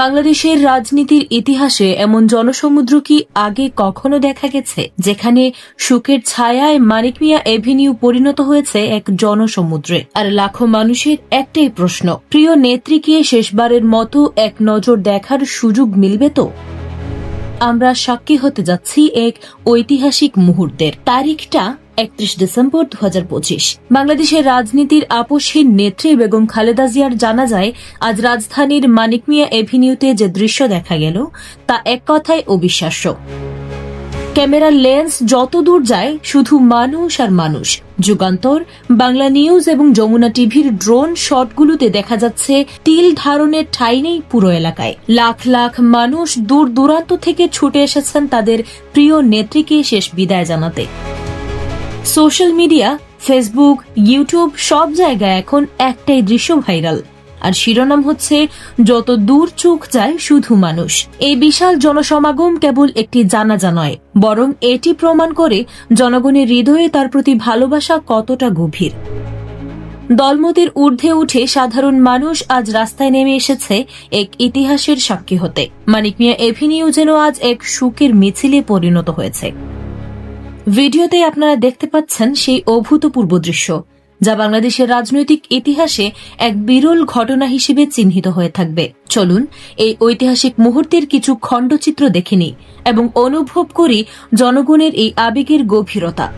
বাংলাদেশের রাজনীতির ইতিহাসে এমন জনসমুদ্র কি আগে কখনো দেখা গেছে, যেখানে সুখের ছায়ায় মানিক মিয়া এভিনিউ পরিণত হয়েছে এক জনসমুদ্রে? আর লাখো মানুষের একটাই প্রশ্ন, প্রিয় নেত্রীকে শেষবারের মতো এক নজর দেখার সুযোগ মিলবে তো? আমরা সাক্ষী হতে যাচ্ছি এক ঐতিহাসিক মুহূর্তের। তারিখটা একত্রিশ ডিসেম্বর দু হাজার পঁচিশ। বাংলাদেশের রাজনীতির আপসহীন নেত্রী বেগম খালেদা জিয়ার জানা যায়, আজ রাজধানীর মানিকমিয়া এভিনিউতে যে দৃশ্য দেখা গেল, তা এক কথায় অবিশ্বাস্য। ক্যামেরার লেন্স যত দূর যায় শুধু মানুষ আর মানুষ। যুগান্তর, বাংলা নিউজ এবং যমুনা টিভির ড্রোন শটগুলোতে দেখা যাচ্ছে তিল ধারণের ঠাই নেই পুরো এলাকায়। লাখ লাখ মানুষ দূর দূরান্ত থেকে ছুটে এসেছেন তাদের প্রিয় নেত্রীকে শেষ বিদায় জানাতে। সোশ্যাল মিডিয়া, ফেসবুক, ইউটিউব সব জায়গায় এখন একটাই দৃশ্য ভাইরাল। আর শিরোনাম হচ্ছে, যত দূর চোখ যায় শুধু মানুষ। এই বিশাল জনসমাগম কেবল একটি জানাজা নয়, বরং এটি প্রমাণ করে জনগণের হৃদয়ে তার প্রতি ভালোবাসা কতটা গভীর। দলমতের ঊর্ধ্বে উঠে সাধারণ মানুষ আজ রাস্তায় নেমে এসেছে এক ইতিহাসের সাক্ষী হতে। মানিক মিয়া এভিনিউ যেন আজ এক সুখের মিছিলে পরিণত হয়েছে। ভিডিওতে আপনারা দেখতে পাচ্ছেন সেই অভূতপূর্ব দৃশ্য। যা বাংলাদেশের রাজনৈতিক ইতিহাসে এক বিরল ঘটনা হিসেবে চিহ্নিত হয়ে থাকবে। চলুন, এই ঐতিহাসিক মুহূর্তের কিছু খণ্ডচিত্র দেখে নিই এবং অনুভব করি জনগণের এই আবেগের গভীরতা।